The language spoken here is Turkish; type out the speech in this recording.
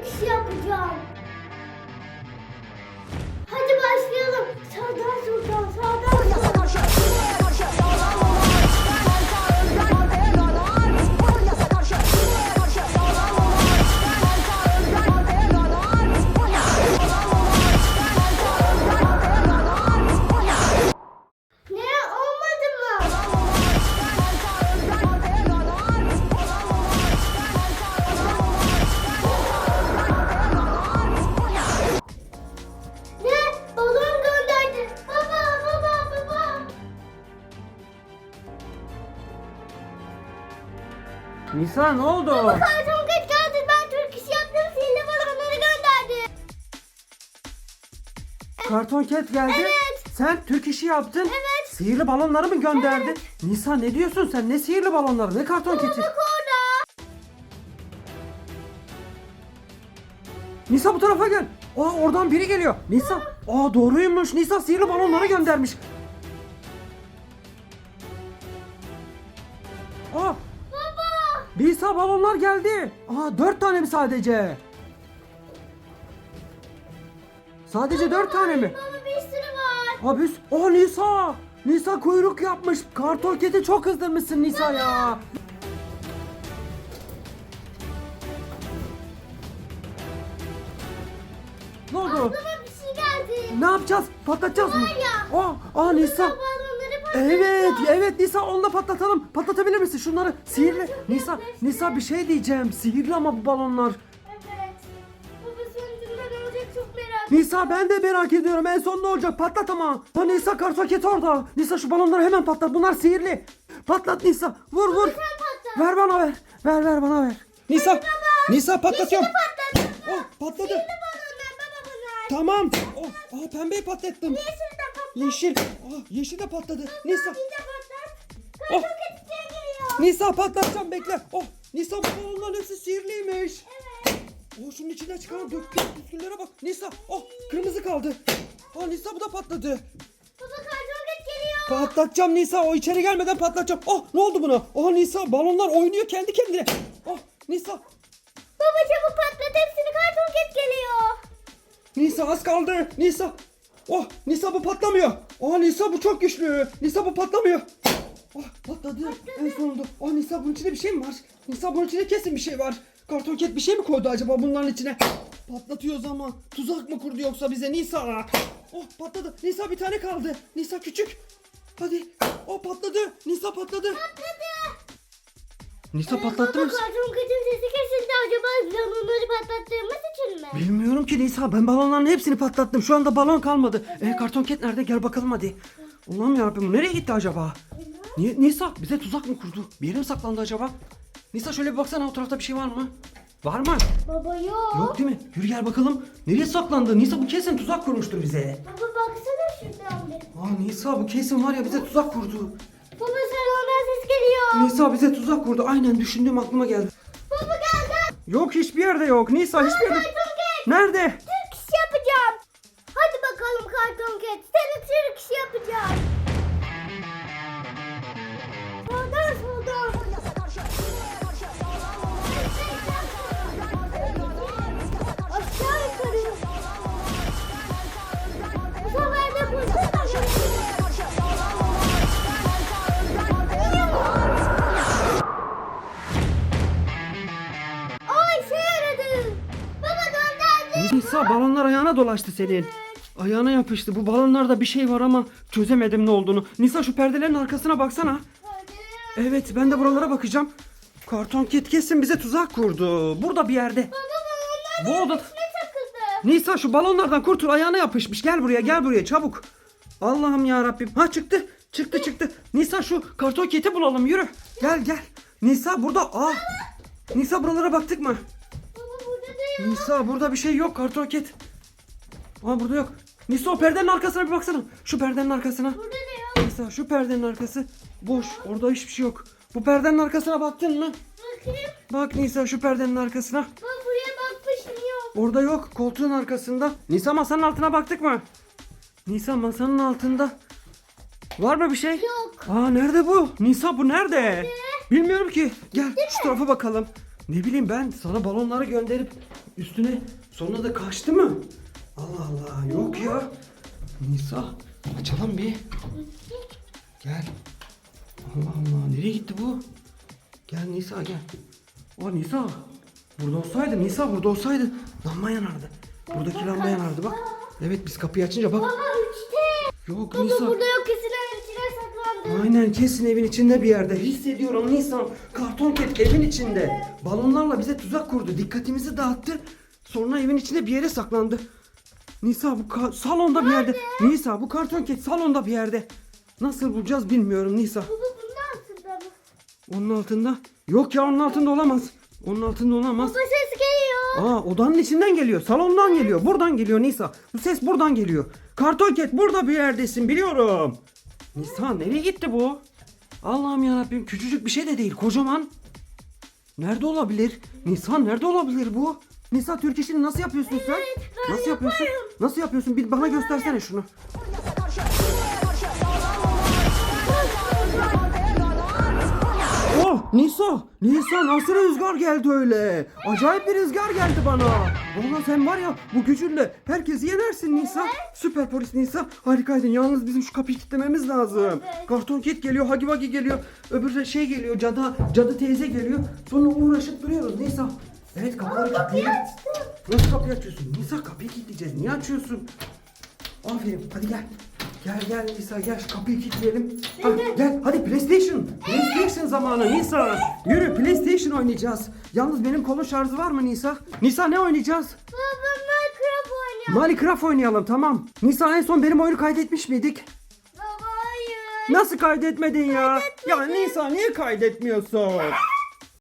Türk işi yapacağım. Nisa ne oldu? Karton geç geldi. Ben Türk işi yaptım. Sihirli balonları gönderdi. Karton Cat geldi. Evet. Sen Türk işi yaptın. Evet. Sihirli balonları mı gönderdin? Nisa ne diyorsun sen? Ne sihirli balonları? Ne Karton Cat'i? Bak orada. Nisa bu tarafa gel. Aa oradan biri geliyor. Nisa. Aa doğruymuş. Nisa sihirli balonları göndermiş. Baba. Nisa balonlar geldi. Aa dört tane mi sadece? Sadece dört tane mi? Baba bir sürü var. Abi o Nisa. Nisa kuyruk yapmış. Karton keti çok kızdırmışsın Nisa ya. Ne oldu? Baba bir şey geldi. Ne yapacağız? Patlatacağız mı? Var ya. Aa, aa Nisa. Patlatacağım. Evet, evet Nisa onunla patlatalım. Patlatabilir misin şunları? Sihirli. Nisa. Nisa bir şey diyeceğim. Sihirli ama bu balonlar. Evet. Baba sonucunda ne olacak çok merak Nisa ben de merak ediyorum. En son ne olacak? Patlat ama. Ha Nisa kartoket orada. Nisa şu balonları hemen patlat. Bunlar sihirli. Patlat Nisa. Vur vur. Sen patlat. Ver bana ver. Ver ver bana ver. Nisa. Nisa patlatıyorum. Patlat. Oh patladı. Balonlar baba bunlar. Tamam. Oh, aa, pembeyi patlattım. Yeşil. Yeşil. Aa, yeşil de patladı. Nisa. Oh. Nisa patlatacağım bekle. Oh Nisa bu balonların hepsi sihirliymiş. Evet. Oh şunun içinden çıkan döktüğüm püsküllere bak. Nisa. Oh kırmızı kaldı. Oh Nisa bu da patladı. Baba karton ket geliyor. Patlatacağım Nisa. O içeri gelmeden patlatacağım. Oh ne oldu buna? Oh Nisa balonlar oynuyor kendi kendine. Oh Nisa. Baba çabuk patlat hepsini karton ket geliyor. Nisa az kaldı. Nisa. Oh Nisa bu patlamıyor. Oh Nisa bu çok güçlü. Nisa bu patlamıyor. Oh patladı. En sonunda. Oh Nisa bunun içinde bir şey mi var? Nisa bunun içinde kesin bir şey var. Karton ket bir şey mi koydu acaba bunların içine? Patlatıyoruz ama. Tuzak mı kurdu yoksa bize Nisa? Oh patladı. Nisa bir tane kaldı. Nisa küçük. Hadi. Oh patladı. Nisa patladı. Nisa patlattı Baba mı? karton ketin sesi kesildi acaba için mi? Bilmiyorum ki Nisa ben balonların hepsini patlattım. Şu anda balon kalmadı. E, karton ket nerede? Gel bakalım hadi. Allah'ım yarabbim nereye gitti acaba? Ni- Nisa bize tuzak mı kurdu? Bir yere mi saklandı acaba? Nisa şöyle bir baksana o tarafta bir şey var mı? Var mı? Baba yok. Yok değil mi? Yürü gel bakalım. Nereye saklandı? Nisa bu kesin tuzak kurmuştur bize. Baba baksana şuradan bir. Aa Nisa bu kesin var ya bize tuzak kurdu. Baba salondan ses geliyor. Nisa bize tuzak kurdu. Aynen düşündüğüm aklıma geldi. Baba geldi. Yok hiçbir yerde yok. Nisa hiçbir yerde. Ket. Nerede? Türk yapacağım. Hadi bakalım karton ket. Seni Türk yapacağım. Balonlar ayağına dolaştı senin. Ayağına yapıştı. Bu balonlarda bir şey var ama çözemedim ne olduğunu. Nisa şu perdelerin arkasına baksana. Evet ben de buralara bakacağım. Karton kit kesin bize tuzak kurdu. Burada bir yerde. Baba Bu balonlar oda... ne takıldı? Nisa şu balonlardan kurtul ayağına yapışmış. Gel buraya gel buraya çabuk. Allah'ım ya Rabbim. Ha çıktı. Çıktı çıktı. Nisa şu karton kiti bulalım yürü. Gel gel. Nisa burada. Aa. Nisa buralara baktık mı? Nisa burada bir şey yok karton kit. Aa burada yok. Nisa o perdenin arkasına bir baksana. Şu perdenin arkasına. Burada da yok. Nisa şu perdenin arkası boş. Orada hiçbir şey yok. Bu perdenin arkasına baktın mı? Bakayım. Bak Nisa şu perdenin arkasına. Baba buraya bakmışım yok. Orada yok. Koltuğun arkasında. Nisa masanın altına baktık mı? Nisa masanın altında. Var mı bir şey? Yok. Aa nerede bu? Nisa bu nerede? Bilmiyorum ki. Gel şu tarafa bakalım. Ne bileyim ben sana balonları gönderip üstüne sonra da kaçtı mı? Allah Allah yok ya. Nisa açalım bir. Gel. Allah Allah nereye gitti bu? Gel Nisa gel. O Nisa. Burada olsaydı Nisa burada olsaydı lamba yanardı. Buradaki lamba yanardı bak. Evet biz kapıyı açınca bak. Baba üçte. Yok Baba Nisa. burada yok Aynen kesin evin içinde bir yerde. Hissediyorum Nisan. Karton ket evin içinde. Balonlarla bize tuzak kurdu. Dikkatimizi dağıttı. Sonra evin içinde bir yere saklandı. Nisa bu ka- salonda bir yerde. Nisa bu karton ket salonda bir yerde. Nasıl bulacağız bilmiyorum Nisa. Baba bunun altında mı? Onun altında. Yok ya onun altında olamaz. Onun altında olamaz. Baba ses geliyor. Aa odanın içinden geliyor. Salondan geliyor. Buradan geliyor Nisa. Bu ses buradan geliyor. Karton ket burada bir yerdesin biliyorum. Nisa nereye gitti bu? Allah'ım yarabbim küçücük bir şey de değil kocaman. Nerede olabilir? Nisa nerede olabilir bu? Nisa Türk işini nasıl yapıyorsun sen? Nasıl yapıyorsun? Nasıl yapıyorsun? Bir bana göstersene şunu. Oh Nisa! Nisa nasıl rüzgar geldi öyle? Acayip bir rüzgar geldi bana. Valla sen var ya bu gücünle herkesi yenersin Nisa. Süper polis Nisa. Harikaydın. Yalnız bizim şu kapıyı kilitlememiz lazım. Evet. Karton kit geliyor, Hagi Vagi geliyor. Öbür de şey geliyor, cadı, cadı teyze geliyor. Sonra uğraşıp duruyoruz Nisa. Evet kapıları kilitleyelim. Nasıl kapıyı açıyorsun? Nisa kapıyı kilitleyeceğiz. Niye açıyorsun? Aferin. Hadi gel. Gel gel Nisa gel şu kapıyı kilitleyelim. Hadi gel hadi PlayStation. PlayStation zamanı Nisa. Yürü PlayStation oynayacağız. Yalnız benim kolun şarjı var mı Nisa? Nisa ne oynayacağız? Baba Minecraft oynuyor. Minecraft oynayalım tamam. Nisa en son benim oyunu kaydetmiş miydik? Baba hayır. Nasıl kaydetmedin ya? Ya Nisa niye kaydetmiyorsun?